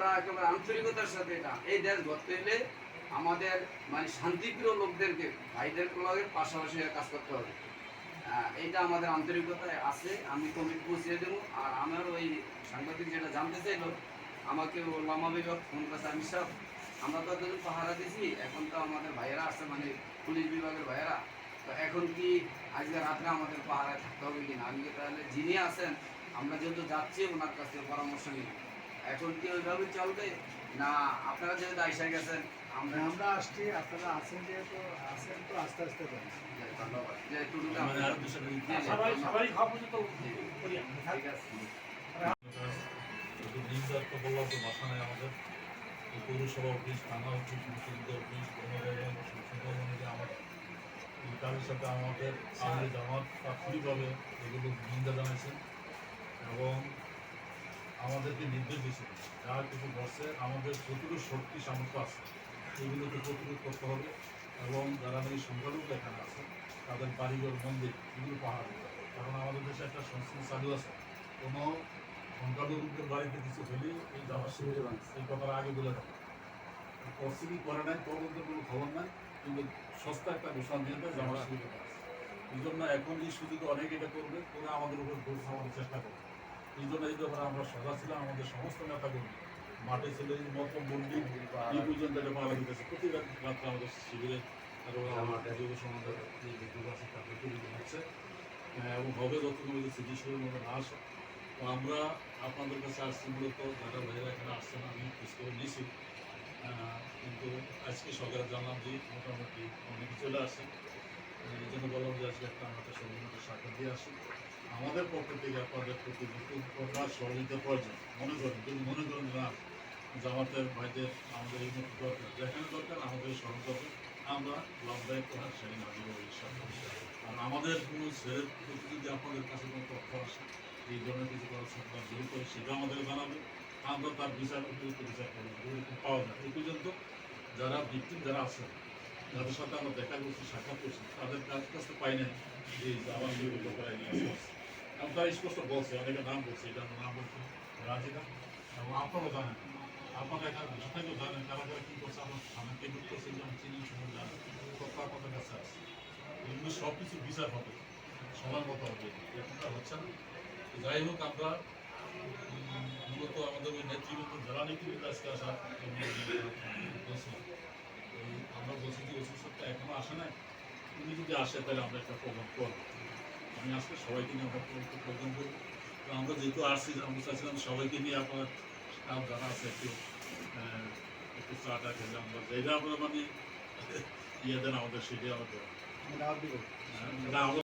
আমরা একেবারে আন্তরিকতার সাথে এটা, এই দেশ গড়তে হলে আমাদের মানে শান্তিপ্রিয় লোকদেরকে, ভাইদের লগে পাশাপাশি কাজ করতে হবে। এইটা আমাদের আন্তরিকতায় আছে, আমি কমিটি পৌঁছে দেবো। আর আমার ওই সাংবাদিক যেটা জানতে চাইলো, আমাকে ও লামা বিভাগ ফোন করছে আমি সব আমরা তো দুজন পাহারা দিছি এখন তো আমাদের ভাইয়েরা আসছে মানে পুলিশ বিভাগের ভাইয়েরা। তো এখন কি আজকে রাত্রে আমাদের পাহারায় থাকতে হবে কিনা? আমি তাহলে যিনি আছেন, আমরা যেহেতু যাচ্ছি, ওনার কাছ পরামর্শ নিই এখন কি ওইভাবে চলবে? না আপনারা যেহেতু আইসা গেছেন আমরা আমরা আসছি আপনারা আছেন যেহেতু আছেন তো আস্তে আস্তে ধন্যবাদ। আমাদের আরও বিষয় জি, জি, সবাই ধন্যবাদ। সবাই খাওয়া পর্যন্ত ঠিক আছে। শুধু নির্যাত তো বললাম তো বাসা নেই আমাদের। পৌরসভা অফিস থানা অফিস মুক্তিযুদ্ধ অফিস সুন্দরবনে আমার এই সাথে আমাদের জামাত প্রাথমিকভাবে এগুলো নিন্দা জানাইছেন। এবং আমাদেরকে নির্দেশ দিয়েছেন যা কিছু বসে আমাদের যতটুকু শক্তি সামর্থ্য আছে। এগুলোকে প্রতিরোধ করতে হবে এবং যারা নাকি সংখ্যালঘু এখানে আছে তাদের বাড়িঘর মন্দির এগুলো পাহাড় দিতে হবে। কারণ আমাদের দেশে একটা সংস্কৃতি চালু আছে। কোনো সংখ্যালঘুদের বাড়িতে কিছু হলে এই যাওয়া সুবিধা এই কথাটা আগে বলে থাকে কি করে নাই তদন্তের কোনো খবর নাই কিন্তু সস্তা একটা ঘোষণা দিয়ে দেয় সুবিধা আছে এই জন্য এখন এই সুযোগে অনেকে এটা করবে করে আমাদের উপর দোষ আমাদের চেষ্টা করবে। এই জন্য এই ব্যাপারে আমরা সদা ছিলাম, আমাদের সমস্ত নেতা কর্মী মাঠে ছিল এই মত মন্দির এই পর্যন্ত এটা পাওয়া দিতেছে প্রতি রাত- রাত্রে আমাদের শিবিরে যুব সমাজের তাদের তৈরি হচ্ছে এবং হবে যতক্ষণ ওই মধ্যে না আসে। আমরা আপনাদের কাছে আসছি মূলত যারা ভাইরা এখানে আসছেন, আমি খোঁজখবর নিয়েছি কিন্তু আজকে সকালে জানলাম যে মোটামুটি অনেকে চলে আসেন এই জন্য বললাম যে আজকে একটা আমাদের সঙ্গে সাক্ষাৎ দিয়ে আসি। আমাদের পক্ষ থেকে আপনাদের প্রতি প্রকার সহযোগিতা প্রয়োজন মনে করেন, যদি মনে করেন না, জামাতের ভাইদের আমাদের এই মতো দরকার, যেখানে দরকার আমাদের সহযোগিতা আমরা লাভদায়ক করার হব ইনশাআল্লাহ। আর আমাদের কোনো ছেলের প্রতি যদি আপনাদের কাছে কোনো তথ্য আসে, এই ধরনের কিছু করার সরকার শুরু করে, সেটা আমাদের জানাবে। আমরা তার বিচার উপযুক্ত বিচার করব পাওয়া যায়। এই পর্যন্ত যারা ভিক্টিম যারা আছেন যাদের সাথে আমরা দেখা করছি, সাক্ষাৎ করছি, তাদের কাছ কাছে পাই নাই যে আমার বিরুদ্ধে ব্যাপারে নিয়ে আসছে স্পষ্ট বলছে অনেকে নাম বলছে এটা নাম বলছে রাজিদা এবং আপনারাও জানেন আপনারা এখানে থাকলেও জানেন কারা কারা কী করছে আমার সামনে কে করছে যেমন চিনি শুনুন জানেন কথা আপনাদের কাছে আছে এগুলো সব কিছু বিচার হবে সময় মতো হবে এখনটা হচ্ছে না যাই হোক আমরা মূলত আমাদের ওই নেতৃবৃন্দ যারা নেতৃবৃন্দ আজকে আসা বলছিলাম আমরা বলছি যে ওষুধ সপ্তাহ এখনও আসে নাই উনি যদি আসে তাহলে আমরা একটা প্রোগ্রাম করব আমি আসবে সবাইকে নিয়ে আমরা একটা প্রোগ্রাম করব তো আমরা যেহেতু আসছি আমরা চাইছিলাম সবাইকে নিয়ে আপনার স্টাফ যারা আছে একটু একটু একটু চাটা খেলে আমরা যেটা আমরা মানে ইয়ে দেন আমাদের সেটাই আমাদের।